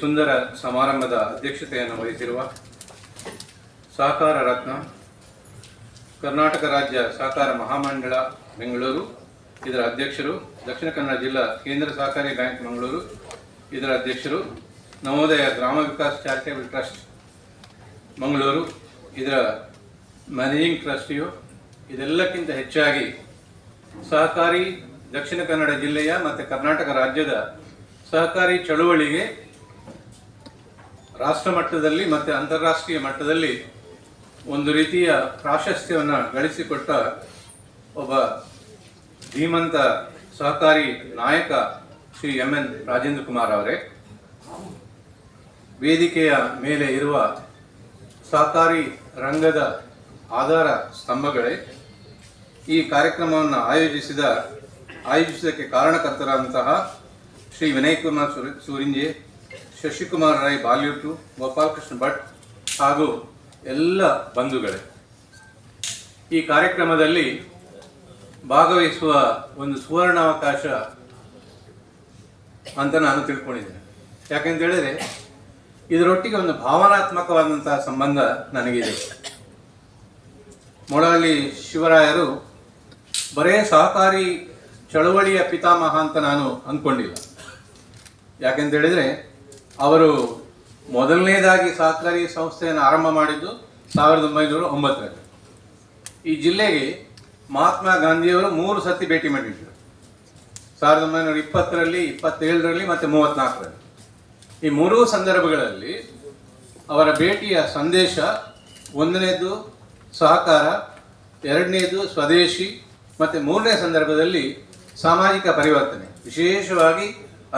ಸುಂದರ ಸಮಾರಂಭದ ಅಧ್ಯಕ್ಷತೆಯನ್ನು ವಹಿಸಿರುವ ಸಹಕಾರ ರತ್ನ ಕರ್ನಾಟಕ ರಾಜ್ಯ ಸಹಕಾರ ಮಹಾಮಂಡಳ ಬೆಂಗಳೂರು, ಇದರ ಅಧ್ಯಕ್ಷರು ದಕ್ಷಿಣ ಕನ್ನಡ ಜಿಲ್ಲಾ ಕೇಂದ್ರ ಸಹಕಾರಿ ಬ್ಯಾಂಕ್ ಮಂಗಳೂರು, ಇದರ ಅಧ್ಯಕ್ಷರು ನವೋದಯ ಗ್ರಾಮ ವಿಕಾಸ್ ಚಾರಿಟೇಬಲ್ ಟ್ರಸ್ಟ್ ಮಂಗಳೂರು, ಇದರ ಮ್ಯಾನೇಜಿಂಗ್ ಟ್ರಸ್ಟಿಯು ಇದೆಲ್ಲಕ್ಕಿಂತ ಹೆಚ್ಚಾಗಿ ಸಹಕಾರಿ ದಕ್ಷಿಣ ಕನ್ನಡ ಜಿಲ್ಲೆಯ ಮತ್ತು ಕರ್ನಾಟಕ ರಾಜ್ಯದ ಸಹಕಾರಿ ಚಳುವಳಿಗೆ ರಾಷ್ಟ್ರ ಮಟ್ಟದಲ್ಲಿ ಮತ್ತು ಅಂತಾರಾಷ್ಟ್ರೀಯ ಮಟ್ಟದಲ್ಲಿ ಒಂದು ರೀತಿಯ ಪ್ರಾಶಸ್ತ್ಯವನ್ನು ಗಳಿಸಿಕೊಟ್ಟ ಒಬ್ಬ ಧೀಮಂತ ಸಹಕಾರಿ ನಾಯಕ ಶ್ರೀ ಎಂ ಎನ್ ರಾಜೇಂದ್ರ ಕುಮಾರ್ ಅವರೇ. ವೇದಿಕೆಯ ಮೇಲೆ ಇರುವ ಸಹಕಾರಿ ರಂಗದ ಆಧಾರ ಸ್ತಂಭಗಳೇ. ಈ ಕಾರ್ಯಕ್ರಮವನ್ನು ಆಯೋಜಿಸಿದ ಆಯೋಜಿಸೋದಕ್ಕೆ ಕಾರಣಕರ್ತರಾದಂತಹ ಶ್ರೀ ವಿನಯ್ ಕುಮಾರ್ ಸುರಿ- ಸೂರಿಂಜೆ ಶಶಿಕುಮಾರ್ ರೈ ಬಾಲ್ಯೂಟು ಗೋಪಾಲಕೃಷ್ಣ ಭಟ್ ಹಾಗೂ ಎಲ್ಲ ಬಂಧುಗಳೇ. ಈ ಕಾರ್ಯಕ್ರಮದಲ್ಲಿ ಭಾಗವಹಿಸುವ ಒಂದು ಸುವರ್ಣಾವಕಾಶ ಅಂತ ನಾನು ತಿಳ್ಕೊಂಡಿದ್ದೇನೆ. ಯಾಕೆಂತ ಹೇಳಿದ್ರೆ ಇದರೊಟ್ಟಿಗೆ ಒಂದು ಭಾವನಾತ್ಮಕವಾದಂತಹ ಸಂಬಂಧ ನನಗಿದೆ. ಮೊಳಹಳ್ಳಿ ಶಿವರಾಯರು ಬರೇ ಸಹಕಾರಿ ಚಳವಳಿಯ ಪಿತಾಮಹ ಅಂತ ನಾನು ಅಂದ್ಕೊಂಡಿಲ್ಲ ಯಾಕೆಂತ ಹೇಳಿದ್ರೆ ಅವರು ಮೊದಲನೇದಾಗಿ ಸಹಕಾರಿ ಸಂಸ್ಥೆಯನ್ನು ಆರಂಭ ಮಾಡಿದ್ದು ಸಾವಿರದ ಒಂಬೈನೂರ ಒಂಬತ್ತರಲ್ಲಿ. ಈ ಜಿಲ್ಲೆಗೆ ಮಹಾತ್ಮ ಗಾಂಧಿಯವರು ಮೂರು ಸತಿ ಭೇಟಿ ಮಾಡಿದ್ರು. ಸಾವಿರದ ಒಂಬೈನೂರ ಇಪ್ಪತ್ತರಲ್ಲಿ, ಇಪ್ಪತ್ತೇಳರಲ್ಲಿ ಮತ್ತು ಮೂವತ್ತ್ನಾಲ್ಕರಲ್ಲಿ ಈ ಮೂರೂ ಸಂದರ್ಭಗಳಲ್ಲಿ ಅವರ ಭೇಟಿಯ ಸಂದೇಶ ಒಂದನೇದು ಸಹಕಾರ, ಎರಡನೇದು ಸ್ವದೇಶಿ ಮತ್ತು ಮೂರನೇ ಸಂದರ್ಭದಲ್ಲಿ ಸಾಮಾಜಿಕ ಪರಿವರ್ತನೆ, ವಿಶೇಷವಾಗಿ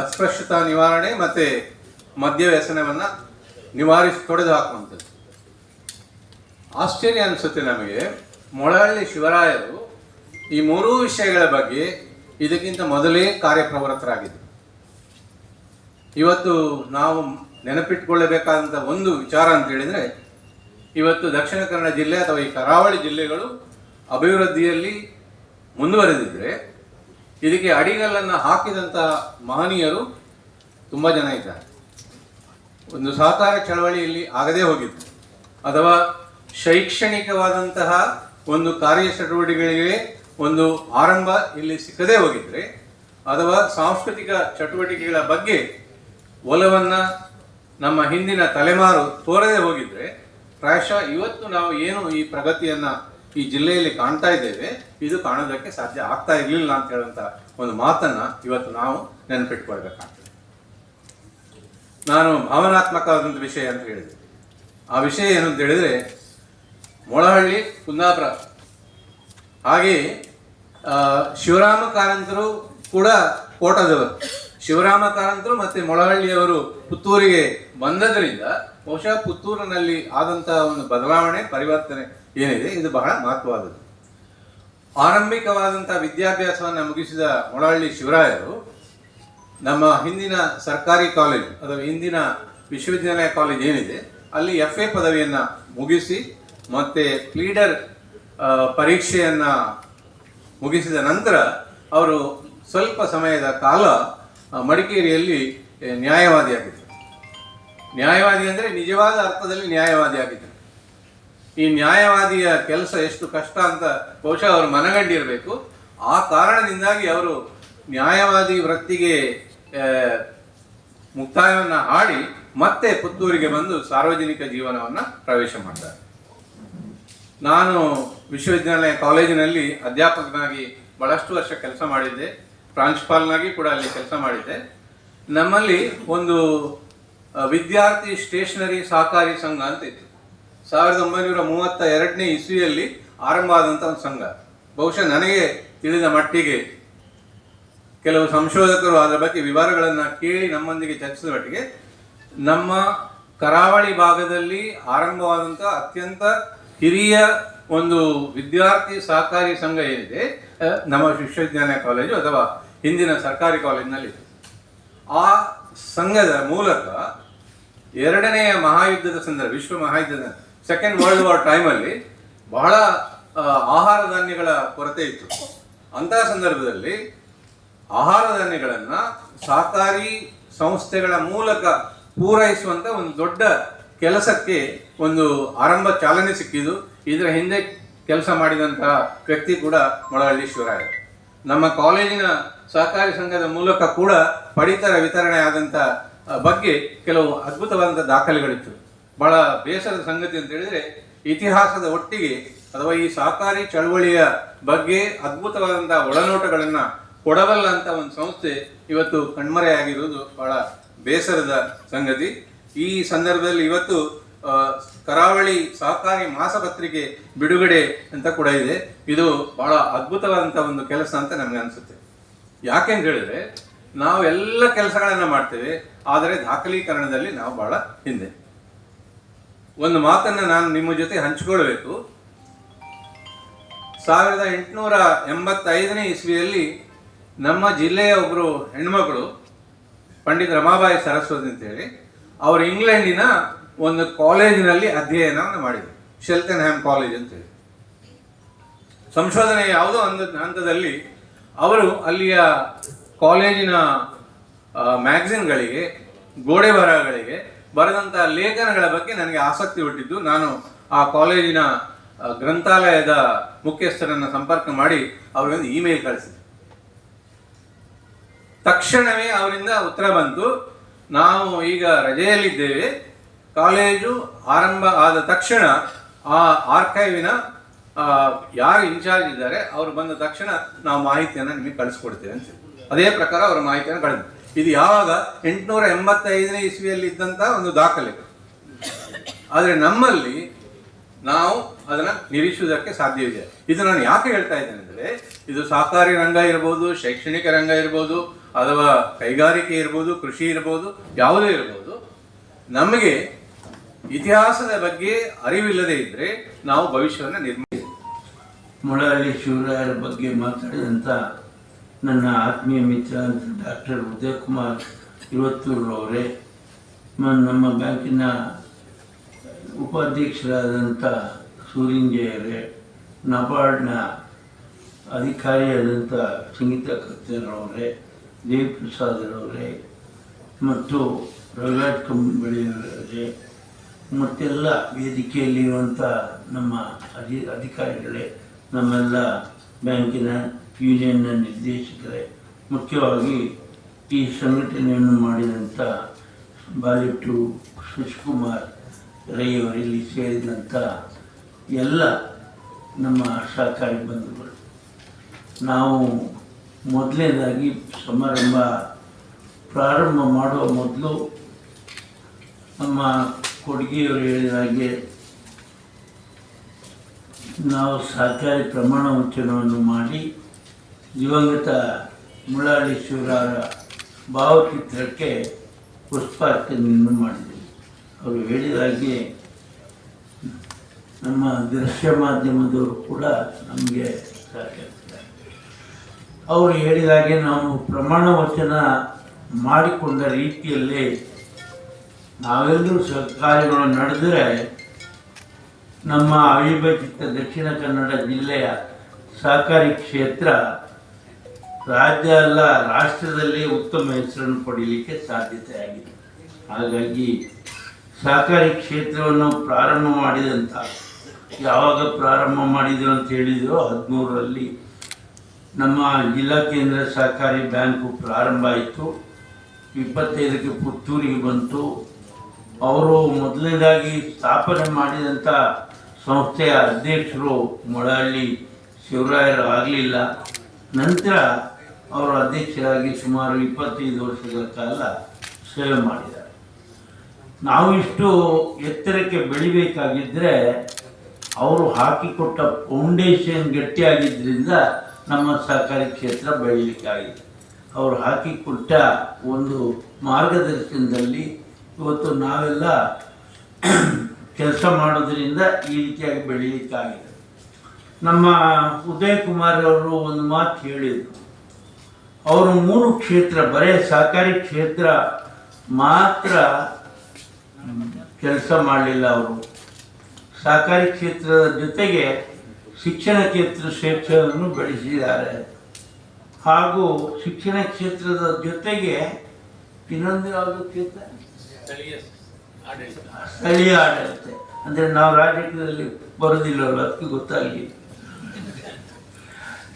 ಅಸ್ಪೃಶ್ಯತಾ ನಿವಾರಣೆ ಮತ್ತು ಮದ್ಯ ವ್ಯಸನವನ್ನು ನಿವಾರಿಸಿ ತೊಡೆದು ಹಾಕುವಂಥದ್ದು. ಆಶ್ಚರ್ಯ ಅನಿಸುತ್ತೆ ನಮಗೆ, ಮೊಳಹಳ್ಳಿ ಶಿವರಾಯರು ಈ ಮೂರೂ ವಿಷಯಗಳ ಬಗ್ಗೆ ಇದಕ್ಕಿಂತ ಮೊದಲೇ ಕಾರ್ಯಪ್ರವೃತ್ತರಾಗಿದ್ದರು. ಇವತ್ತು ನಾವು ನೆನಪಿಟ್ಕೊಳ್ಳಬೇಕಾದಂಥ ಒಂದು ವಿಚಾರ ಅಂತ ಹೇಳಿದರೆ, ಇವತ್ತು ದಕ್ಷಿಣ ಕನ್ನಡ ಜಿಲ್ಲೆ ಅಥವಾ ಈ ಕರಾವಳಿ ಜಿಲ್ಲೆಗಳು ಅಭಿವೃದ್ಧಿಯಲ್ಲಿ ಮುಂದುವರೆದಿದ್ದರೆ ಇದಕ್ಕೆ ಅಡಿಗಲ್ಲನ್ನು ಹಾಕಿದಂಥ ಮಹನೀಯರು ತುಂಬ ಜನ ಇದ್ದಾರೆ. ಒಂದು ಸಹಕಾರ ಚಳವಳಿಯಲ್ಲಿ ಆಗದೇ ಹೋಗಿತ್ತು. ಅಥವಾ ಶೈಕ್ಷಣಿಕವಾದಂತಹ ಒಂದು ಕಾರ್ಯ ಚಟುವಟಿಕೆಗಳಿಗೆ ಒಂದು ಆರಂಭ ಇಲ್ಲಿ ಸಿಕ್ಕದೇ ಹೋಗಿದ್ರೆ, ಅಥವಾ ಸಾಂಸ್ಕೃತಿಕ ಚಟುವಟಿಕೆಗಳ ಬಗ್ಗೆ ಒಲವನ್ನ ನಮ್ಮ ಹಿಂದಿನ ತಲೆಮಾರು ತೋರದೆ ಹೋಗಿದ್ರೆ, ಪ್ರಾಯಶಃ ಇವತ್ತು ನಾವು ಏನು ಈ ಪ್ರಗತಿಯನ್ನ ಈ ಜಿಲ್ಲೆಯಲ್ಲಿ ಕಾಣ್ತಾ ಇದ್ದೇವೆ, ಇದು ಕಾಣೋದಕ್ಕೆ ಸಾಧ್ಯ ಆಗ್ತಾ ಇರಲಿಲ್ಲ ಅಂತ ಹೇಳುವಂಥ ಒಂದು ಮಾತನ್ನು ಇವತ್ತು ನಾವು ನೆನಪಿಟ್ಕೊಳ್ಬೇಕಾಗ್ತದೆ. ನಾನು ಭಾವನಾತ್ಮಕವಾದಂಥ ವಿಷಯ ಅಂತ ಹೇಳಿದೆ. ಆ ವಿಷಯ ಏನು ಅಂತ ಹೇಳಿದರೆ, ಮೊಳಹಳ್ಳಿ, ಕುಂದಾಪುರ. ಹಾಗೆಯೇ ಶಿವರಾಮ ಕಾರಂತರು ಕೂಡ ಕೋಟದವರು. ಶಿವರಾಮ ಕಾರಂತರು ಮತ್ತು ಮೊಳಹಳ್ಳಿಯವರು ಪುತ್ತೂರಿಗೆ ಬಂದದರಿಂದ ಬಹುಶಃ ಪುತ್ತೂರಿನಲ್ಲಿ ಆದಂತಹ ಒಂದು ಬದಲಾವಣೆ, ಪರಿವರ್ತನೆ ಏನಿದೆ, ಇದು ಬಹಳ ಮಹತ್ವವಾದದ್ದು. ಆರಂಭಿಕವಾದಂಥ ವಿದ್ಯಾಭ್ಯಾಸವನ್ನು ಮುಗಿಸಿದ ಮೊಳಹಳ್ಳಿ ಶಿವರಾಯರು ನಮ್ಮ ಹಿಂದಿನ ಸರ್ಕಾರಿ ಕಾಲೇಜು, ಅಥವಾ ಹಿಂದಿನ ವಿಶ್ವವಿದ್ಯಾಲಯ ಕಾಲೇಜ್ ಏನಿದೆ, ಅಲ್ಲಿ ಎಫ್ ಎ ಪದವಿಯನ್ನು ಮುಗಿಸಿ, ಮತ್ತು ಪ್ಲೀಡರ್ ಪರೀಕ್ಷೆಯನ್ನು ಮುಗಿಸಿದ ನಂತರ ಅವರು ಸ್ವಲ್ಪ ಸಮಯದ ಕಾಲ ಮಡಿಕೇರಿಯಲ್ಲಿ ನ್ಯಾಯವಾದಿಯಾಗಿದ್ದರು ನ್ಯಾಯವಾದಿ ಅಂದರೆ ನಿಜವಾದ ಅರ್ಥದಲ್ಲಿ ನ್ಯಾಯವಾದಿಯಾಗಿದ್ದರು ಈ ನ್ಯಾಯವಾದಿಯ ಕೆಲಸ ಎಷ್ಟು ಕಷ್ಟ ಅಂತ ಬಹುಶಃ ಅವರು ಮನಗಂಡಿರಬೇಕು. ಆ ಕಾರಣದಿಂದಾಗಿ ಅವರು ನ್ಯಾಯವಾದಿ ವೃತ್ತಿಗೆ ಮುಕ್ತಾಯವನ್ನು ಆಡಿ ಮತ್ತೆ ಪುತ್ತೂರಿಗೆ ಬಂದು ಸಾರ್ವಜನಿಕ ಜೀವನವನ್ನು ಪ್ರವೇಶ ಮಾಡ್ತಾರೆ. ನಾನು ವಿಶ್ವವಿದ್ಯಾಲಯ ಕಾಲೇಜಿನಲ್ಲಿ ಅಧ್ಯಾಪಕನಾಗಿ ಬಹಳಷ್ಟು ವರ್ಷ ಕೆಲಸ ಮಾಡಿದ್ದೆ. ಪ್ರಾಂಶುಪಾಲನಾಗಿ ಕೂಡ ಅಲ್ಲಿ ಕೆಲಸ ಮಾಡಿದ್ದೆ. ನಮ್ಮಲ್ಲಿ ಒಂದು ವಿದ್ಯಾರ್ಥಿ ಸ್ಟೇಷನರಿ ಸಹಕಾರಿ ಸಂಘ ಅಂತ ಇತ್ತು. ಸಾವಿರದ ಒಂಬೈನೂರ ಮೂವತ್ತ ಎರಡನೇ ಇಸ್ವಿಯಲ್ಲಿ ಆರಂಭ ಆದಂಥ ಒಂದು ಸಂಘ. ಬಹುಶಃ ನನಗೆ ತಿಳಿದ ಮಟ್ಟಿಗೆ ಕೆಲವು ಸಂಶೋಧಕರು ಅದರ ಬಗ್ಗೆ ವಿವರಗಳನ್ನು ಕೇಳಿ ನಮ್ಮೊಂದಿಗೆ ಚರ್ಚಿಸಿದ ಮಟ್ಟಿಗೆ ನಮ್ಮ ಕರಾವಳಿ ಭಾಗದಲ್ಲಿ ಆರಂಭವಾದಂಥ ಅತ್ಯಂತ ಹಿರಿಯ ಒಂದು ವಿದ್ಯಾರ್ಥಿ ಸಹಕಾರಿ ಸಂಘ ಏನಿದೆ ನಮ್ಮ ವಿಶ್ವವಿದ್ಯಾಲಯ ಕಾಲೇಜು ಅಥವಾ ಹಿಂದಿನ ಸರ್ಕಾರಿ ಕಾಲೇಜಿನಲ್ಲಿ ಆ ಸಂಘದ ಮೂಲಕ ಎರಡನೆಯ ಮಹಾಯುದ್ಧದ ಸಂದರ್ಭ, ವಿಶ್ವ ಮಹಾಯುದ್ಧದ ಸೆಕೆಂಡ್ ವರ್ಲ್ಡ್ ವಾರ್ ಟೈಮಲ್ಲಿ ಬಹಳ ಆಹಾರ ಧಾನ್ಯಗಳ ಕೊರತೆ ಇತ್ತು. ಅಂತಹ ಸಂದರ್ಭದಲ್ಲಿ ಆಹಾರ ಧಾನ್ಯಗಳನ್ನು ಸಹಕಾರಿ ಸಂಸ್ಥೆಗಳ ಮೂಲಕ ಪೂರೈಸುವಂತ ಒಂದು ದೊಡ್ಡ ಕೆಲಸಕ್ಕೆ ಒಂದು ಆರಂಭ ಚಾಲನೆ ಸಿಕ್ಕಿದ್ದು. ಇದರ ಹಿಂದೆ ಕೆಲಸ ಮಾಡಿದಂತಹ ವ್ಯಕ್ತಿ ಕೂಡ ಮೊಳಹಳ್ಳಿ ಶಿವರಾಯ ನಮ್ಮ ಕಾಲೇಜಿನ ಸಹಕಾರಿ ಸಂಘದ ಮೂಲಕ ಕೂಡ ಪಡಿತರ ವಿತರಣೆ ಆದಂಥ ಬಗ್ಗೆ ಕೆಲವು ಅದ್ಭುತವಾದಂಥ ದಾಖಲೆಗಳಿತ್ತು. ಬಹಳ ಬೇಸರದ ಸಂಗತಿ ಅಂತ ಹೇಳಿದ್ರೆ, ಇತಿಹಾಸದ ಒಟ್ಟಿಗೆ ಅಥವಾ ಈ ಸಹಕಾರಿ ಚಳವಳಿಯ ಬಗ್ಗೆ ಅದ್ಭುತವಾದಂಥ ಒಳನೋಟಗಳನ್ನ ಕೊಡಬಲ್ಲ ಅಂತ ಒಂದು ಸಂಸ್ಥೆ ಇವತ್ತು ಕಣ್ಮರೆಯಾಗಿರುವುದು ಬಹಳ ಬೇಸರದ ಸಂಗತಿ. ಈ ಸಂದರ್ಭದಲ್ಲಿ ಇವತ್ತು ಕರಾವಳಿ ಸಹಕಾರಿ ಮಾಸಪತ್ರಿಕೆ ಬಿಡುಗಡೆ ಅಂತ ಕೂಡ ಇದೆ. ಇದು ಬಹಳ ಅದ್ಭುತವಾದಂತ ಒಂದು ಕೆಲಸ ಅಂತ ನಮ್ಗೆ ಅನಿಸುತ್ತೆ. ಯಾಕೆಂತ ಹೇಳಿದ್ರೆ, ನಾವು ಎಲ್ಲ ಕೆಲಸಗಳನ್ನ ಮಾಡ್ತೇವೆ, ಆದರೆ ದಾಖಲೀಕರಣದಲ್ಲಿ ನಾವು ಬಹಳ ಹಿಂದೆ. ಒಂದು ಮಾತನ್ನ ನಾನು ನಿಮ್ಮ ಜೊತೆ ಹಂಚಿಕೊಳ್ಬೇಕು ಸಾವಿರದ ಎಂಟುನೂರ ಎಂಬತ್ತೈದನೇ ಇಸ್ವಿಯಲ್ಲಿ ನಮ್ಮ ಜಿಲ್ಲೆಯ ಒಬ್ಬರು ಹೆಣ್ಮಗಳು, ಪಂಡಿತ್ ರಮಾಬಾಯಿ ಸರಸ್ವತಿ ಅಂತೇಳಿ, ಅವರು ಇಂಗ್ಲೆಂಡಿನ ಒಂದು ಕಾಲೇಜಿನಲ್ಲಿ ಅಧ್ಯಯನವನ್ನು ಮಾಡಿದರು. ಶೆಲ್ಟನ್ ಹ್ಯಾಮ್ ಕಾಲೇಜ್ ಅಂತೇಳಿ. ಸಂಶೋಧನೆ ಯಾವುದೋ ಒಂದು ಹಂತದಲ್ಲಿ ಅವರು ಅಲ್ಲಿಯ ಕಾಲೇಜಿನ ಮ್ಯಾಗ್ಝಿನ್ಗಳಿಗೆ ಮ್ಯಾಗಝಿನ್ಗಳಿಗೆ, ಗೋಡೆ ಬರಹಗಳಿಗೆ ಬರೆದಂಥ ಲೇಖನಗಳ ಬಗ್ಗೆ ನನಗೆ ಆಸಕ್ತಿ ಹುಟ್ಟಿದ್ದು. ನಾನು ಆ ಕಾಲೇಜಿನ ಗ್ರಂಥಾಲಯದ ಮುಖ್ಯಸ್ಥರನ್ನು ಸಂಪರ್ಕ ಮಾಡಿ ಅವರಿಗೊಂದು ಇಮೇಲ್ ಕಳಿಸಿದೆ ತಕ್ಷಣವೇ ಅವರಿಂದ ಉತ್ತರ ಬಂತು. ನಾವು ಈಗ ರಜೆಯಲ್ಲಿದ್ದೇವೆ. ಕಾಲೇಜು ಆರಂಭ ಆದ ತಕ್ಷಣ ಆ ಆರ್ಕೈವಿನ ಯಾರು ಇನ್ಚಾರ್ಜ್ ಇದ್ದಾರೆ, ಅವರು ಬಂದ ತಕ್ಷಣ ನಾವು ಮಾಹಿತಿಯನ್ನು ನಿಮಗೆ ಕಳಿಸ್ಕೊಡ್ತೇವೆ ಅಂತ ಅದೇ ಪ್ರಕಾರ ಅವರ ಮಾಹಿತಿಯನ್ನು ಕಳೆದ. ಇದು ಯಾವಾಗ? ಎಂಟುನೂರ ಎಂಬತ್ತೈದನೇ ಇಸ್ವಿಯಲ್ಲಿ ಇದ್ದಂಥ ಒಂದು ದಾಖಲೆ. ಆದರೆ ನಮ್ಮಲ್ಲಿ ನಾವು ಅದನ್ನ ನಿರೀಕ್ಷಿಸುವುದಕ್ಕೆ ಸಾಧ್ಯವಿದೆ. ಇದು ನಾನು ಯಾಕೆ ಹೇಳ್ತಾ ಇದ್ದೇನೆ ಅಂದರೆ ಇದು ಸಹಕಾರಿ ರಂಗ ಇರ್ಬೋದು, ಶೈಕ್ಷಣಿಕ ರಂಗ ಇರ್ಬೋದು, ಅಥವಾ ಕೈಗಾರಿಕೆ ಇರ್ಬೋದು, ಕೃಷಿ ಇರ್ಬೋದು, ಯಾವುದೇ ಇರ್ಬೋದು. ನಮಗೆ ಇತಿಹಾಸದ ಬಗ್ಗೆ ಅರಿವಿಲ್ಲದೆ ಇದ್ರೆ ನಾವು ಭವಿಷ್ಯವನ್ನು ನಿರ್ಮಿಸಿ. ಮೊಳಹಳ್ಳಿ ಶಿವರಾಯರ ಬಗ್ಗೆ ಮಾತಾಡಿದಂಥ ನನ್ನ ಆತ್ಮೀಯ ಮಿತ್ರ ಅಂತ ಡಾಕ್ಟರ್ ಉದಯಕುಮಾರ್ ಇವತ್ತೂರವರೇ ಅವರೇ. ನಮ್ಮ ಬ್ಯಾಂಕಿನ ಉಪಾಧ್ಯಕ್ಷರಾದಂಥ ಸೂರಿಂಜಯರೇ ನಬಾರ್ಡ್ನ ಅಧಿಕಾರಿಯಾದಂಥ ಸಂಗೀತ ಕರ್ತೇರವರೇ ದೇವಿಪ್ರಸಾದರವರೇ ಮತ್ತು ರವಿರಾಜ್ ಕಂಬಳಿಯವರೇ ಮತ್ತೆಲ್ಲ ವೇದಿಕೆಯಲ್ಲಿರುವಂಥ ನಮ್ಮ ಅಧಿ, ಅಧಿಕಾರಿಗಳೇ, ನಮ್ಮೆಲ್ಲ ಬ್ಯಾಂಕಿನ ಯೂನಿಯನ್ನ ನಿರ್ದೇಶಕರೇ, ಮುಖ್ಯವಾಗಿ ಈ ಸಂಘಟನೆಯನ್ನು ಮಾಡಿದಂಥ ಬಾಲಿಟ್ಟು ಸುಷ್ಕುಮಾರ್ ರೈ ಅವರಲ್ಲಿ ಸೇರಿದಂಥ ಎಲ್ಲ ನಮ್ಮ ಸಹಕಾರಿ ಬಂಧುಗಳು. ನಾವು ಮೊದಲನೇದಾಗಿ ಸಮಾರಂಭ ಪ್ರಾರಂಭ ಮಾಡುವ ಮೊದಲು ನಮ್ಮ ಕೊಡುಗೆಯವರು ಹೇಳಿದ ಹಾಗೆ ನಾವು ಸಹಕಾರಿ ಪ್ರಮಾಣ ವಚನವನ್ನು ಮಾಡಿ ದಿವಂಗತ ಮುಳಾಳೀಶ್ವರರ ಭಾವಚಿತ್ರಕ್ಕೆ ಪುಷ್ಪಾರ್ಚನೆಯನ್ನು ಮಾಡಿದೆವು. ಅವರು ಹೇಳಿದ ಹಾಗೆ ನಮ್ಮ ದೃಶ್ಯ ಮಾಧ್ಯಮದವರು ಕೂಡ ನಮಗೆ ಸಹಕರಿಸಿದ್ದಾರೆ ಅವರು ಹೇಳಿದ ಹಾಗೆ ನಾವು ಪ್ರಮಾಣ ವಚನ ಮಾಡಿಕೊಂಡ ರೀತಿಯಲ್ಲಿ ನಾವೆಲ್ಲರೂ ಸಹಕಾರಿಗಳು ನಡೆದರೆ ನಮ್ಮ ಅವಿಭಜಿತ ದಕ್ಷಿಣ ಕನ್ನಡ ಜಿಲ್ಲೆಯ ಸಹಕಾರಿ ಕ್ಷೇತ್ರ ರಾಜ್ಯ ಅಲ್ಲ, ರಾಷ್ಟ್ರದಲ್ಲಿ ಉತ್ತಮ ಹೆಸರನ್ನು ಪಡೀಲಿಕ್ಕೆ ಸಾಧ್ಯತೆ ಆಗಿದೆ. ಹಾಗಾಗಿ ಸಹಕಾರಿ ಕ್ಷೇತ್ರವನ್ನು ಪ್ರಾರಂಭ ಮಾಡಿದಂಥ, ಯಾವಾಗ ಪ್ರಾರಂಭ ಮಾಡಿದ್ರು ಅಂತ ಹೇಳಿದ್ರು ಹದಿಮೂರರಲ್ಲಿ ನಮ್ಮ ಜಿಲ್ಲಾ ಕೇಂದ್ರ ಸಹಕಾರಿ ಬ್ಯಾಂಕು ಪ್ರಾರಂಭ ಆಯಿತು. ಇಪ್ಪತ್ತೈದಕ್ಕೆ ಪುತ್ತೂರಿಗೆ ಬಂತು. ಅವರು ಮೊದಲನೇದಾಗಿ ಸ್ಥಾಪನೆ ಮಾಡಿದಂಥ ಸಂಸ್ಥೆಯ ಅಧ್ಯಕ್ಷರು ಮೊಳಹಳ್ಳಿ ಶಿವರಾಯರು ಆಗಲಿಲ್ಲ. ನಂತರ ಅವರು ಅಧ್ಯಕ್ಷರಾಗಿ ಸುಮಾರು ಇಪ್ಪತ್ತೈದು ವರ್ಷಗಳ ಕಾಲ ಸೇವೆ ಮಾಡಿದ್ದಾರೆ. ನಾವು ಇಷ್ಟು ಎತ್ತರಕ್ಕೆ ಬೆಳಿಬೇಕಾಗಿದ್ದರೆ ಅವರು ಹಾಕಿಕೊಟ್ಟ ಫೌಂಡೇಶನ್ ಗಟ್ಟಿಯಾಗಿದ್ದರಿಂದ ನಮ್ಮ ಸಹಕಾರಿ ಕ್ಷೇತ್ರ ಬೆಳೀಲಿಕ್ಕಾಗಿದೆ. ಅವರು ಹಾಕಿಕೊಟ್ಟ ಒಂದು ಮಾರ್ಗದರ್ಶನದಲ್ಲಿ ಇವತ್ತು ನಾವೆಲ್ಲ ಕೆಲಸ ಮಾಡೋದ್ರಿಂದ ಈ ರೀತಿಯಾಗಿ ಬೆಳೀಲಿಕ್ಕಾಗಿದೆ. ನಮ್ಮ ಉದಯ್ ಕುಮಾರ್ ಅವರು ಒಂದು ಮಾತು ಹೇಳಿದರು. ಅವರು ಮೂರು ಕ್ಷೇತ್ರ, ಬರೇ ಸಹಕಾರಿ ಕ್ಷೇತ್ರ ಮಾತ್ರ ಕೆಲಸ ಮಾಡಲಿಲ್ಲ ಅವರು. ಸಹಕಾರಿ ಕ್ಷೇತ್ರದ ಜೊತೆಗೆ ಶಿಕ್ಷಣ ಕ್ಷೇತ್ರ ಕ್ಷೇತ್ರವನ್ನು ಬೆಳೆಸಿದ್ದಾರೆ. ಹಾಗೂ ಶಿಕ್ಷಣ ಕ್ಷೇತ್ರದ ಜೊತೆಗೆ ಇನ್ನೊಂದು ಯಾವುದು ಕ್ಷೇತ್ರ? ಸ್ಥಳೀಯ ಆಡಳಿತ. ಅಂದರೆ ನಾವು ರಾಜಕೀಯದಲ್ಲಿ ಬರೋದಿಲ್ಲವಲ್ಲ ಅದಕ್ಕೆ ಗೊತ್ತಾಗಲಿ.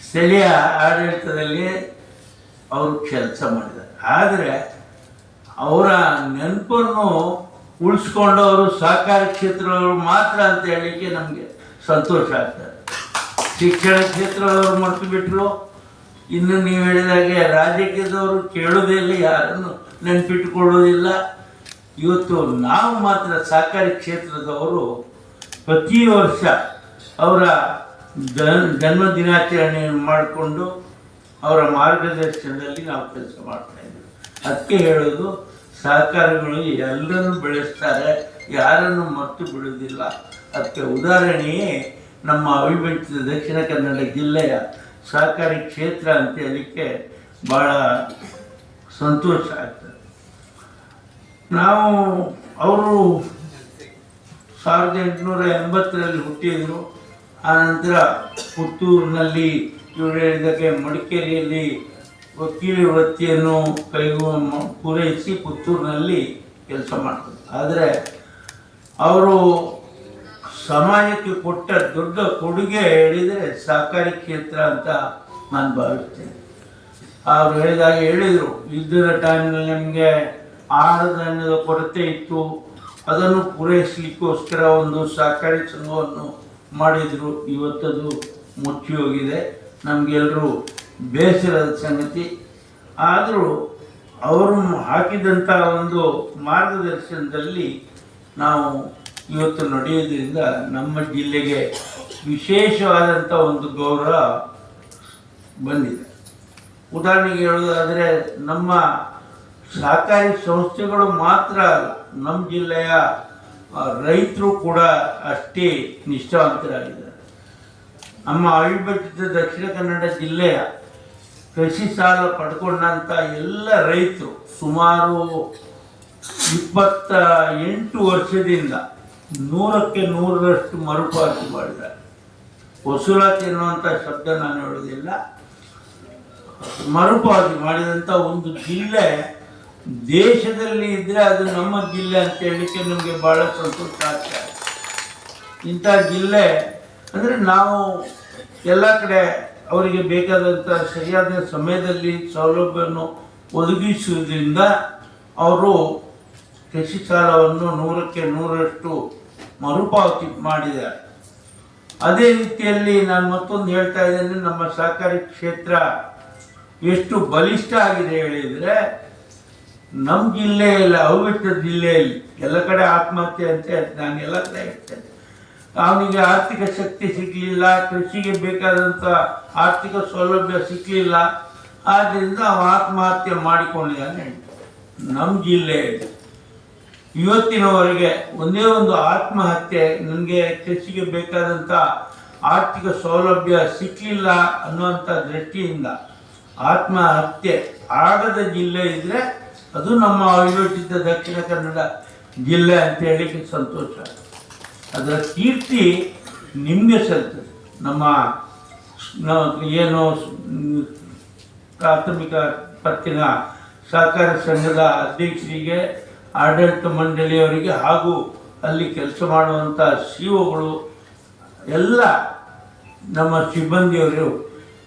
ಸ್ಥಳೀಯ ಆಡಳಿತದಲ್ಲಿ ಅವರು ಕೆಲಸ ಮಾಡಿದ್ದಾರೆ. ಆದರೆ ಅವರ ನೆನಪನ್ನು ಉಳಿಸ್ಕೊಂಡವರು ಸಹಕಾರ ಕ್ಷೇತ್ರದವರು ಮಾತ್ರ ಅಂತ ಹೇಳಲಿಕ್ಕೆ ನಮಗೆ ಸಂತೋಷ ಆಗ್ತದೆ. ಶಿಕ್ಷಣ ಕ್ಷೇತ್ರದವರು ಮರೆತು ಬಿಟ್ಟರು ಇನ್ನು ನೀವು ಹೇಳಿದಾಗೆ ರಾಜಕೀಯದವರು ಕೇಳೋದೇ ಇಲ್ಲ, ಯಾರನ್ನು ನೆನಪಿಟ್ಟುಕೊಳ್ಳೋದಿಲ್ಲ ಇವತ್ತು ನಾವು ಮಾತ್ರ ಸಹಕಾರಿ ಕ್ಷೇತ್ರದವರು ಪ್ರತಿ ವರ್ಷ ಅವರ ಜನ್, ಜನ್ಮ ದಿನಾಚರಣೆಯನ್ನು ಮಾಡಿಕೊಂಡು ಅವರ ಮಾರ್ಗದರ್ಶನದಲ್ಲಿ ನಾವು ಕೆಲಸ ಮಾಡ್ತಾ ಇದ್ದೀವಿ. ಅದಕ್ಕೆ ಹೇಳೋದು ಸಹಕಾರಿಗಳು ಎಲ್ಲರನ್ನು ಬೆಳೆಸ್ತಾರೆ, ಯಾರನ್ನು ಮತ್ತು ಬಿಡುವುದಿಲ್ಲ. ಅದಕ್ಕೆ ಉದಾಹರಣೆಯೇ ನಮ್ಮ ಅವಿಭಜಿತ ದಕ್ಷಿಣ ಕನ್ನಡ ಜಿಲ್ಲೆಯ ಸಹಕಾರಿ ಕ್ಷೇತ್ರ ಅಂತ ಹೇಳಲಿಕ್ಕೆ ಭಾಳ ಸಂತೋಷ ಆಗ್ತದೆ. ನಾವು ಅವರು ಸಾವಿರದ ಎಂಟುನೂರ ಎಂಬತ್ತರಲ್ಲಿ ಹುಟ್ಟಿದರು. ಆನಂತರ ಪುತ್ತೂರಿನಲ್ಲಿ ಇವರು ಹೇಳಿದಕ್ಕೆ ಮಡಿಕೇರಿಯಲ್ಲಿ ವಕೀಲಿ ವೃತ್ತಿಯನ್ನು ಕೈಗೂ ಪೂರೈಸಿ ಪುತ್ತೂರಿನಲ್ಲಿ ಕೆಲಸ ಮಾಡ್ತಾರೆ ಆದರೆ ಅವರು ಸಮಾಜಕ್ಕೆ ಕೊಟ್ಟ ದೊಡ್ಡ ಕೊಡುಗೆ ಹೇಳಿದರೆ ಸಹಕಾರಿ ಕ್ಷೇತ್ರ ಅಂತ ನಾನು ಭಾವಿಸ್ತೇನೆ. ಅವರು ಹೇಳಿದಾಗ ಹೇಳಿದರು, ಯುದ್ಧದ ಟೈಮ್ನಲ್ಲಿ ನಮಗೆ ಆಹಾರ ಧಾನ್ಯದ ಕೊರತೆ ಇತ್ತು, ಅದನ್ನು ಪೂರೈಸಲಿಕ್ಕೋಸ್ಕರ ಒಂದು ಸಹಕಾರಿ ಸಂಘವನ್ನು ಮಾಡಿದರು. ಇವತ್ತದು ಮುಚ್ಚಿ ಹೋಗಿದೆ. ನಮಗೆಲ್ಲರೂ ಬೇಸರದ ಸಂಗತಿ. ಆದರೂ ಅವರು ಹಾಕಿದಂಥ ಒಂದು ಮಾರ್ಗದರ್ಶನದಲ್ಲಿ ನಾವು ಇವತ್ತು ನಡೆಯೋದ್ರಿಂದ ನಮ್ಮ ಜಿಲ್ಲೆಗೆ ವಿಶೇಷವಾದಂಥ ಒಂದು ಗೌರವ ಬಂದಿದೆ. ಉದಾಹರಣೆಗೆ ಹೇಳೋದಾದರೆ ನಮ್ಮ ಸಹಕಾರಿ ಸಂಸ್ಥೆಗಳು ಮಾತ್ರ ನಮ್ಮ ಜಿಲ್ಲೆಯ ರೈತರು ಕೂಡ ಅಷ್ಟೇ ನಿಷ್ಠಾವಂತರಾಗಿದ್ದಾರೆ. ನಮ್ಮ ಅವಿಭಜಿತ ದಕ್ಷಿಣ ಕನ್ನಡ ಜಿಲ್ಲೆಯ ಕೃಷಿ ಸಾಲ ಪಡ್ಕೊಂಡಂಥ ಎಲ್ಲ ರೈತರು ಸುಮಾರು ಇಪ್ಪತ್ತ ಎಂಟು ವರ್ಷದಿಂದ ನೂರಕ್ಕೆ ನೂರರಷ್ಟು ಮರುಪಾವತಿ ಮಾಡಿದ. ವಸೂಲಾತಿ ಅನ್ನುವಂಥ ಶಬ್ದ ನಾನು ಹೇಳುವುದಿಲ್ಲ. ಮರುಪಾವತಿ ಮಾಡಿದಂಥ ಒಂದು ಜಿಲ್ಲೆ ದೇಶದಲ್ಲಿ ಇದ್ದರೆ ಅದು ನಮ್ಮ ಜಿಲ್ಲೆ ಅಂತ ಹೇಳಲಿಕ್ಕೆ ನಮಗೆ ಭಾಳ ಸಂತೋಷ ಆಗ್ತದೆ. ಇಂಥ ಜಿಲ್ಲೆ ಅಂದರೆ ನಾವು ಎಲ್ಲ ಕಡೆ ಅವರಿಗೆ ಬೇಕಾದಂಥ ಸರಿಯಾದ ಸಮಯದಲ್ಲಿ ಸೌಲಭ್ಯವನ್ನು ಒದಗಿಸುವುದರಿಂದ ಅವರು ಕೃಷಿ ಸಾಲವನ್ನು ನೂರಕ್ಕೆ ನೂರರಷ್ಟು ಮರುಪಾವತಿ ಮಾಡಿದ್ದಾರೆ ಅದೇ ರೀತಿಯಲ್ಲಿ ನಾನು ಮತ್ತೊಂದು ಹೇಳ್ತಾ ಇದ್ದೇನೆ, ನಮ್ಮ ಸಹಕಾರಿ ಕ್ಷೇತ್ರ ಎಷ್ಟು ಬಲಿಷ್ಠ ಆಗಿದೆ ಹೇಳಿದರೆ ನಮ್ಮ ಜಿಲ್ಲೆಯಲ್ಲಿ ಅವಿಟ್ಟ ಜಿಲ್ಲೆಯಲ್ಲಿ ಎಲ್ಲ ಕಡೆ ಆತ್ಮಹತ್ಯೆ ಅಂತ ನಾನು ಎಲ್ಲ ಹೇಳ್ತೇನೆ ಅವನಿಗೆ ಆರ್ಥಿಕ ಶಕ್ತಿ ಸಿಗಲಿಲ್ಲ, ಕೃಷಿಗೆ ಬೇಕಾದಂಥ ಆರ್ಥಿಕ ಸೌಲಭ್ಯ ಸಿಗಲಿಲ್ಲ. ಆದ್ದರಿಂದ ಅವ ಆತ್ಮಹತ್ಯೆ ಮಾಡಿಕೊಂಡಿದ್ದಾನೆ. ನಮ್ಮ ಜಿಲ್ಲೆಯಲ್ಲಿ ಇವತ್ತಿನವರೆಗೆ ಒಂದೇ ಒಂದು ಆತ್ಮಹತ್ಯೆ ನನಗೆ ಕೃಷಿಗೆ ಬೇಕಾದಂಥ ಆರ್ಥಿಕ ಸೌಲಭ್ಯ ಸಿಕ್ಕಲಿಲ್ಲ ಅನ್ನುವಂಥ ದೃಷ್ಟಿಯಿಂದ ಆತ್ಮಹತ್ಯೆ ಆಗದ ಜಿಲ್ಲೆ ಇದ್ದರೆ ಅದು ನಮ್ಮ ಅವಿಭಜಿತ ದಕ್ಷಿಣ ಕನ್ನಡ ಜಿಲ್ಲೆ ಅಂತ ಹೇಳಿಕ್ಕೆ ಸಂತೋಷ. ಅದರ ಕೀರ್ತಿ ನಿಮಗೆ ಸಲ್ತದೆ. ನಮ್ಮ ಏನು ಪ್ರಾಥಮಿಕ ಪತ್ತಿನ ಸಹಕಾರ ಸಂಘದ ಅಧ್ಯಕ್ಷರಿಗೆ ಆಡಳಿತ ಮಂಡಳಿಯವರಿಗೆ ಹಾಗೂ ಅಲ್ಲಿ ಕೆಲಸ ಮಾಡುವಂಥ ಸಿ ಒಗಳು ಎಲ್ಲ ನಮ್ಮ ಸಿಬ್ಬಂದಿಯವರು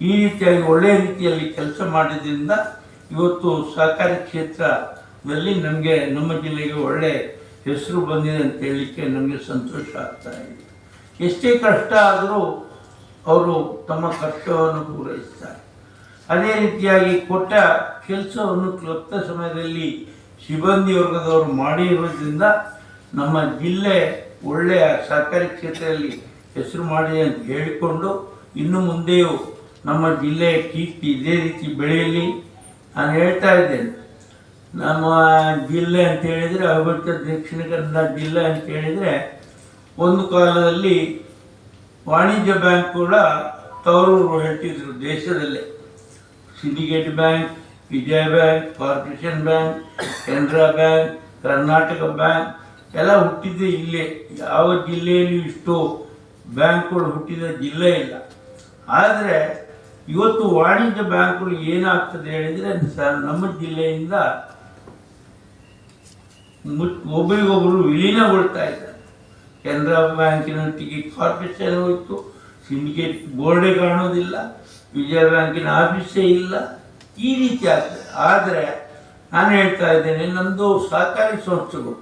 ಈ ರೀತಿಯಾಗಿ ಒಳ್ಳೆಯ ರೀತಿಯಲ್ಲಿ ಕೆಲಸ ಮಾಡಿದ್ರಿಂದ ಇವತ್ತು ಸಹಕಾರಿ ಕ್ಷೇತ್ರದಲ್ಲಿ ನಮಗೆ, ನಮ್ಮ ಜಿಲ್ಲೆಗೆ ಒಳ್ಳೆ ಹೆಸರು ಬಂದಿದೆ ಅಂತ ಹೇಳಲಿಕ್ಕೆ ನಮಗೆ ಸಂತೋಷ ಆಗ್ತಾ ಇದೆ. ಎಷ್ಟೇ ಕಷ್ಟ ಆದರೂ ಅವರು ತಮ್ಮ ಕಷ್ಟವನ್ನು ಪೂರೈಸ್ತಾರೆ. ಅದೇ ರೀತಿಯಾಗಿ ಕೊಟ್ಟ ಕೆಲಸವನ್ನು ಕ್ಲಪ್ತ ಸಮಯದಲ್ಲಿ ಸಿಬ್ಬಂದಿ ವರ್ಗದವರು ಮಾಡಿರೋದ್ರಿಂದ ನಮ್ಮ ಜಿಲ್ಲೆ ಒಳ್ಳೆಯ ಸಹಕಾರಿ ಕ್ಷೇತ್ರದಲ್ಲಿ ಹೆಸರು ಮಾಡಿದೆ ಅಂತ ಹೇಳಿಕೊಂಡು ಇನ್ನು ಮುಂದೆಯೂ ನಮ್ಮ ಜಿಲ್ಲೆಯ ಕೀರ್ತಿ ಇದೇ ರೀತಿ ಬೆಳೆಯಲಿ. ನಾನು ಹೇಳ್ತಾ ಇದ್ದೇನೆ, ನಮ್ಮ ಜಿಲ್ಲೆ ಅಂತ ಹೇಳಿದರೆ ಅವಿಭಕ್ತ ದಕ್ಷಿಣ ಕನ್ನಡ ಜಿಲ್ಲೆ ಅಂತ ಹೇಳಿದರೆ ಒಂದು ಕಾಲದಲ್ಲಿ ವಾಣಿಜ್ಯ ಬ್ಯಾಂಕ್ ಕೂಡ ತವರೂರು ಹೇಳ್ತಿದ್ರು ದೇಶದಲ್ಲೇ. Syndicate Bank Vijaya Bank, Corporation Bank, Canara Bank, Karnataka Bank, ಎಲ್ಲ ಹುಟ್ಟಿದ್ದೆ ಇಲ್ಲೇ ಯಾವ ಜಿಲ್ಲೆಯಲ್ಲಿ ಇಷ್ಟು ಬ್ಯಾಂಕ್ಗಳು ಹುಟ್ಟಿದ ಜಿಲ್ಲೆ ಇಲ್ಲ. ಆದರೆ ಇವತ್ತು ವಾಣಿಜ್ಯ ಬ್ಯಾಂಕ್ಗಳು ಏನಾಗ್ತದೆ ಹೇಳಿದರೆ ನಮ್ಮ ಜಿಲ್ಲೆಯಿಂದ ಒಬ್ಬರಿಗೊಬ್ಬರು ವಿಲೀನಗೊಳ್ತಾ ಇದ್ದಾರೆ. ಕೆನರಾ ಬ್ಯಾಂಕಿನೊಟ್ಟಿಗೆ ಕಾರ್ಪೊರೇಷನ್ ಹೋಯಿತು ಸಿಂಡಿಕೇಟ್ ಬೋರ್ಡೇ ಕಾಣೋದಿಲ್ಲ, ವಿಜಯ ಬ್ಯಾಂಕಿನ ಆಫೀಸೇ ಇಲ್ಲ. ಈ ರೀತಿ ಆಗ್ತದೆ ಆದರೆ ನಾನು ಹೇಳ್ತಾ ಇದ್ದೇನೆ ನಮ್ಮದು ಸಹಕಾರಿ ಸಂಸ್ಥೆಗಳು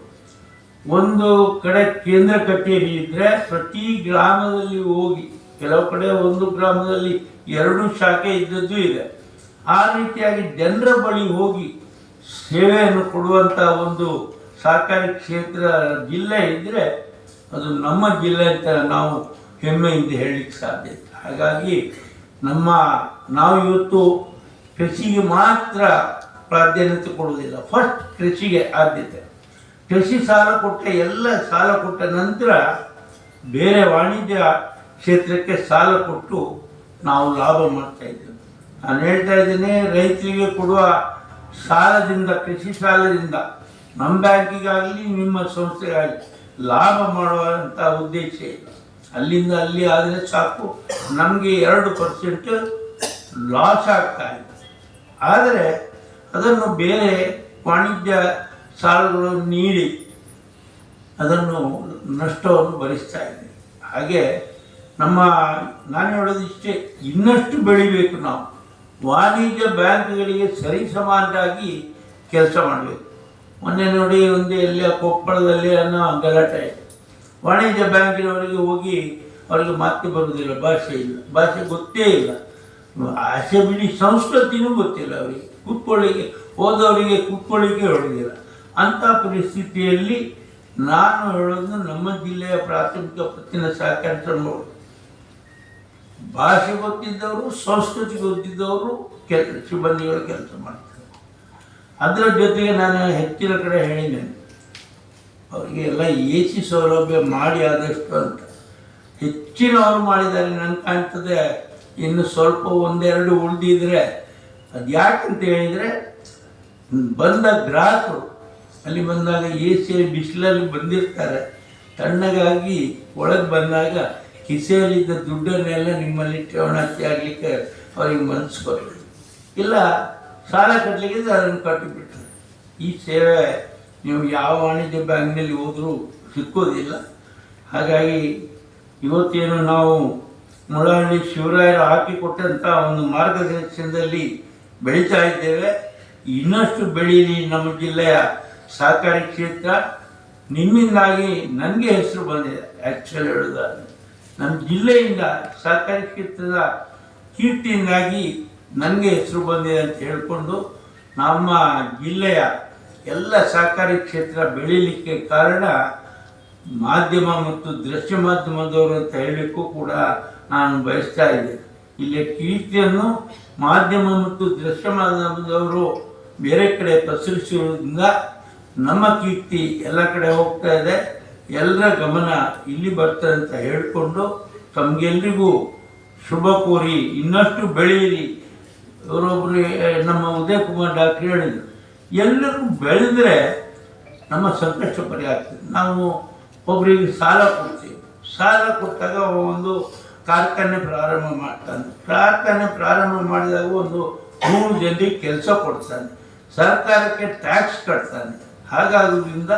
ಒಂದು ಕಡೆ ಕೇಂದ್ರ ಕಚೇರಿ ಇದ್ದರೆ ಪ್ರತಿ ಗ್ರಾಮದಲ್ಲಿ ಹೋಗಿ, ಕೆಲವು ಕಡೆ ಒಂದು ಗ್ರಾಮದಲ್ಲಿ ಎರಡು ಶಾಖೆ ಇದ್ದದ್ದು ಇದೆ ಆ ರೀತಿಯಾಗಿ ಜನರ ಬಳಿ ಹೋಗಿ ಸೇವೆಯನ್ನು ಕೊಡುವಂಥ ಒಂದು ಸಹಕಾರಿ ಕ್ಷೇತ್ರ ಜಿಲ್ಲೆ ಇದ್ದರೆ ಅದು ನಮ್ಮ ಜಿಲ್ಲೆ ಅಂತ ನಾವು ಹೆಮ್ಮೆಯಿಂದ ಹೇಳಲಿಕ್ಕೆ ಸಾಧ್ಯ. ಹಾಗಾಗಿ ನಮ್ಮ ನಾವು ಇವತ್ತು ಕೃಷಿಗೆ ಮಾತ್ರ ಪ್ರಾಧಾನ್ಯತೆ ಕೊಡುವುದಿಲ್ಲ. ಫಸ್ಟ್ ಕೃಷಿಗೆ ಆದ್ಯತೆ. ಕೃಷಿ ಸಾಲ ಕೊಟ್ಟ ಎಲ್ಲ ಸಾಲ ಕೊಟ್ಟ ನಂತರ ಬೇರೆ ವಾಣಿಜ್ಯ ಕ್ಷೇತ್ರಕ್ಕೆ ಸಾಲ ಕೊಟ್ಟು ನಾವು ಲಾಭ ಮಾಡ್ತಾ ಇದ್ದೇವೆ. ನಾನು ಹೇಳ್ತಾ ಇದ್ದೇನೆ, ರೈತರಿಗೆ ಕೊಡುವ ಸಾಲದಿಂದ, ಕೃಷಿ ಸಾಲದಿಂದ ನಮ್ಮ ಬ್ಯಾಂಕಿಗಾಗಲಿ, ನಿಮ್ಮ ಸಂಸ್ಥೆಗಾಗಲಿ ಲಾಭ ಮಾಡುವಂಥ ಉದ್ದೇಶ ಇಲ್ಲ. ಅಲ್ಲಿಂದ ಅಲ್ಲಿ ಆದರೆ ಸಾಕು. ನಮಗೆ ಎರಡು ಪರ್ಸೆಂಟ್ ಲಾಸ್ ಆಗ್ತಾ ಇದೆ. ಆದರೆ ಅದನ್ನು ಬೇರೆ ವಾಣಿಜ್ಯ ಸಾಲಗಳು ನೀಡಿ ಅದನ್ನು ನಷ್ಟವನ್ನು ಭರಿಸ್ತಾ ಇದೆ ಹಾಗೆ ನಮ್ಮ ನಾನು ಹೇಳೋದು ಇಷ್ಟೇ, ಇನ್ನಷ್ಟು ಬೆಳಿಬೇಕು ನಾವು. ವಾಣಿಜ್ಯ ಬ್ಯಾಂಕ್ಗಳಿಗೆ ಸರಿ ಸಮಾನರಾಗಿ ಕೆಲಸ ಮಾಡಬೇಕು. ಮೊನ್ನೆ ನೋಡಿ ಒಂದು ಎಲ್ಲ ಕೊಪ್ಪಳದಲ್ಲಿ ಅನ್ನೋ ಗಲಾಟೆ ವಾಣಿಜ್ಯ ಬ್ಯಾಂಕಿನವರಿಗೆ ಹೋಗಿ ಅವರಿಗೆ ಮಾತು ಬರುವುದಿಲ್ಲ, ಭಾಷೆ ಇಲ್ಲ. ಭಾಷೆ ಗೊತ್ತೇ ಇಲ್ಲ. ಆಸೆ ಬಿಡಿ ಸಂಸ್ಕೃತಿನೂ ಗೊತ್ತಿಲ್ಲ ಅವರಿಗೆ. ಕುತ್ಕೊಳ್ಳಿಗೆ ಹೋದವರಿಗೆ ಕುತ್ಕೊಳ್ಳಿಕ್ಕೆ ಹೊಡೆದಿಲ್ಲ ಅಂಥ ಪರಿಸ್ಥಿತಿಯಲ್ಲಿ ನಾನು ಹೇಳೋದು ನಮ್ಮ ಜಿಲ್ಲೆಯ ಪ್ರಾಥಮಿಕ ಪತ್ತಿನ ಸಹಕಾರ ಸಂಘಗಳು ಭಾಷೆ ಗೊತ್ತಿದ್ದವರು, ಸಂಸ್ಕೃತಿ ಗೊತ್ತಿದ್ದವರು ಕೆಲ, ಸಿಬ್ಬಂದಿಗಳು ಕೆಲಸ ಮಾಡ್ತಾರೆ. ಅದರ ಜೊತೆಗೆ ನಾನು ಹೆಚ್ಚಿನ ಕಡೆ ಹೇಳಿದ್ದೇನೆ. ಅವರಿಗೆ ಎಲ್ಲ ಎ ಸಿ ಸೌಲಭ್ಯ ಮಾಡಿ ಆದಷ್ಟು ಅಂತ. ಹೆಚ್ಚಿನವರು ಮಾಡಿದ್ದಾರೆ ನನಗೆ ಕಾಣ್ತದೆ. ಇನ್ನು ಸ್ವಲ್ಪ ಒಂದೆರಡು ಉಳಿದಿದ್ರೆ, ಅದು ಯಾಕಂತ ಹೇಳಿದರೆ, ಬಂದ ಗ್ರಾಹಕರು, ಅಲ್ಲಿ ಬಂದಾಗ ಎ ಸಿಯಲ್ಲಿ ಬಿಸಿಲಲ್ಲಿ ಬಂದಿರ್ತಾರೆ, ತಣ್ಣಗಾಗಿ ಒಳಗೆ ಬಂದಾಗ ಕಿಸೆಯಲ್ಲಿದ್ದ ದುಡ್ಡನ್ನೆಲ್ಲ ನಿಮ್ಮಲ್ಲಿ ಠೇವಣಿ ಆಗಲಿಕ್ಕೆ ಅವ್ರಿಗೆ ಮನಸ್ಸು ಬರಲಿಲ್ಲ ಇಲ್ಲ, ಸಾಲ ಕಟ್ಟಲಿಕ್ಕೆ ಅದನ್ನು ಕಟ್ಟಿಬಿಟ್ರು. ಈ ಸೇವೆ ನೀವು ಯಾವ ವಾಣಿಜ್ಯ ಬ್ಯಾಂಕ್ನಲ್ಲಿ ಹೋದರೂ ಸಿಕ್ಕೋದಿಲ್ಲ. ಹಾಗಾಗಿ ಇವತ್ತೇನು ನಾವು ಮುಳಹಳ್ಳಿ ಶಿವರಾಯರು ಹಾಕಿಕೊಟ್ಟಂಥ ಒಂದು ಮಾರ್ಗದರ್ಶನದಲ್ಲಿ ಬೆಳೀತಾ ಇದ್ದೇವೆ. ಇನ್ನಷ್ಟು ಬೆಳೀಲಿ ನಮ್ಮ ಜಿಲ್ಲೆಯ ಸಹಕಾರಿ ಕ್ಷೇತ್ರ. ನಿಮ್ಮಿಂದಾಗಿ ನನಗೆ ಹೆಸರು ಬಂದಿದೆ ಆ್ಯಕ್ಚುಲಿ ಹೇಳೋದಾದ್ರೆ ನಮ್ಮ ಜಿಲ್ಲೆಯಿಂದ ಸಹಕಾರಿ ಕ್ಷೇತ್ರದ ಕೀರ್ತಿಯಿಂದಾಗಿ ನನಗೆ ಹೆಸರು ಬಂದಿದೆ ಅಂತ ಹೇಳಿಕೊಂಡು ನಮ್ಮ ಜಿಲ್ಲೆಯ ಎಲ್ಲ ಸಹಕಾರಿ ಕ್ಷೇತ್ರ ಬೆಳೀಲಿಕ್ಕೆ ಕಾರಣ ಮಾಧ್ಯಮ ಮತ್ತು ದೃಶ್ಯ ಮಾಧ್ಯಮದವರು ಅಂತ ಹೇಳಲಿಕ್ಕೂ ಕೂಡ ನಾನು ಬಯಸ್ತಾ ಇದ್ದೇನೆ ಇಲ್ಲಿ ಕೀರ್ತಿಯನ್ನು ಮಾಧ್ಯಮ ಮತ್ತು ದೃಶ್ಯ ಮಾಧ್ಯಮದವರು ಬೇರೆ ಕಡೆ ಪ್ರಸರಿಸುವುದರಿಂದ ನಮ್ಮ ಕೀರ್ತಿ ಎಲ್ಲ ಕಡೆ ಹೋಗ್ತಾ ಇದೆ. ಎಲ್ಲರ ಗಮನ ಇಲ್ಲಿ ಬರ್ತದೆ ಅಂತ ಹೇಳಿಕೊಂಡು ತಮಗೆಲ್ರಿಗೂ ಶುಭ ಕೋರಿ ಇನ್ನಷ್ಟು ಬೆಳೆಯಿರಿ. ಇವರೊಬ್ಬರು ನಮ್ಮ ಉದಯ ಕುಮಾರ್ ಡಾಕ್ಟರ್ ಹೇಳಿದರು, ಎಲ್ಲರೂ ಬೆಳೆದ್ರೆ ನಮ್ಮ ಸಂಕಷ್ಟ ಪರಿಹಾರ ಆಗ್ತದೆ. ನಾವು ಒಬ್ಬರಿಗೆ ಸಾಲ ಕೊಡ್ತೀವಿ. ಸಾಲ ಕೊಟ್ಟಾಗ ಒಂದು ಕಾರ್ಖಾನೆ ಪ್ರಾರಂಭ ಮಾಡ್ತಾನೆ. ಕಾರ್ಖಾನೆ ಪ್ರಾರಂಭ ಮಾಡಿದಾಗ ಒಂದು ನೂರು ಜನರಿಗೆ ಕೆಲಸ ಕೊಡ್ತಾನೆ. ಸರ್ಕಾರಕ್ಕೆ ಟ್ಯಾಕ್ಸ್ ಕಟ್ತಾನೆ. ಹಾಗಾಗೋದ್ರಿಂದ